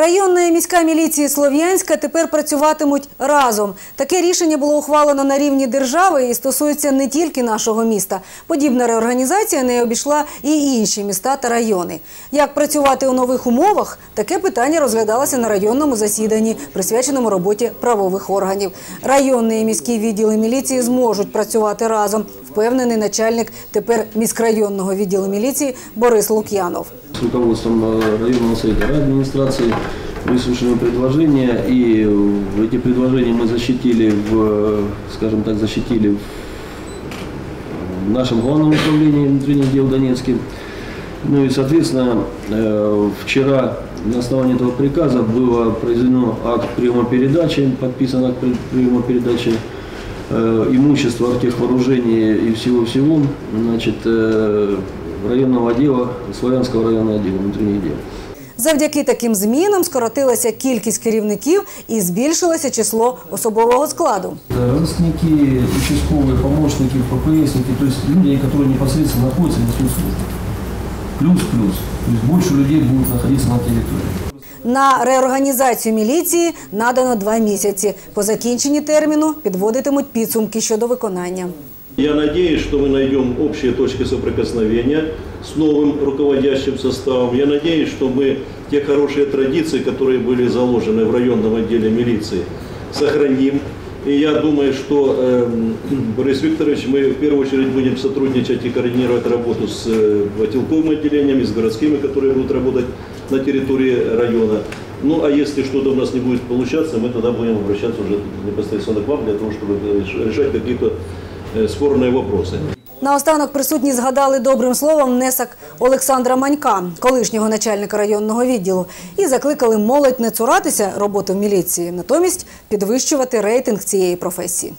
Районна і міська міліції Слов'янська тепер працюватимуть разом. Таке рішення було ухвалено на рівні держави і стосується не тільки нашого міста. Подібна реорганізація не обійшла і інші міста та райони. Як працювати у нових умовах? Таке питання розглядалося на районному засіданні, присвяченому роботі правових органів. Районний і міський відділи міліції зможуть працювати разом, впевнений начальник тепер міськрайонного відділу міліції Борис Лук'янов. Руководством э, районного совета администрации выслушаны предложения, и эти предложения мы защитили, в, скажем так, защитили в нашем главном управлении внутренних дел Донецке. Ну и, соответственно, э, вчера на основании этого приказа было произведено акт приема передачи, подписан акт при- приема передачи э, имущества, вооружений и всего-всего, значит, районного отдела, Славянского районного отдела внутренних дел. Завдяки таким змінам скоротилася кількість керівників і збільшилося число особового складу. Это Родственники, участковые, помощники, ППСники, то есть люди, которые непосредственно находятся в несут службу. Плюс-плюс. То есть больше людей будут находиться на территории. На реорганізацію міліції надано два місяці. По закінченні терміну підводитимуть підсумки щодо виконання. Я надеюсь, что мы найдем общие точки соприкосновения с новым руководящим составом. Я надеюсь, что мы те хорошие традиции, которые были заложены в районном отделе милиции, сохраним. И я думаю, что, эм, Борис Викторович, мы в первую очередь будем сотрудничать и координировать работу с э, отделковым отделением и с городскими, которые будут работать на территории района. Ну, а если что-то у нас не будет получаться, мы тогда будем обращаться уже непосредственно к вам для того, чтобы э, решать какие-то э, спорные вопросы. Наостанок присутні згадали добрим словом внесок Олександра Манька, колишнього начальника районного відділу, і закликали молодь не цуратися роботи в міліції, натомість підвищувати рейтинг цієї професії.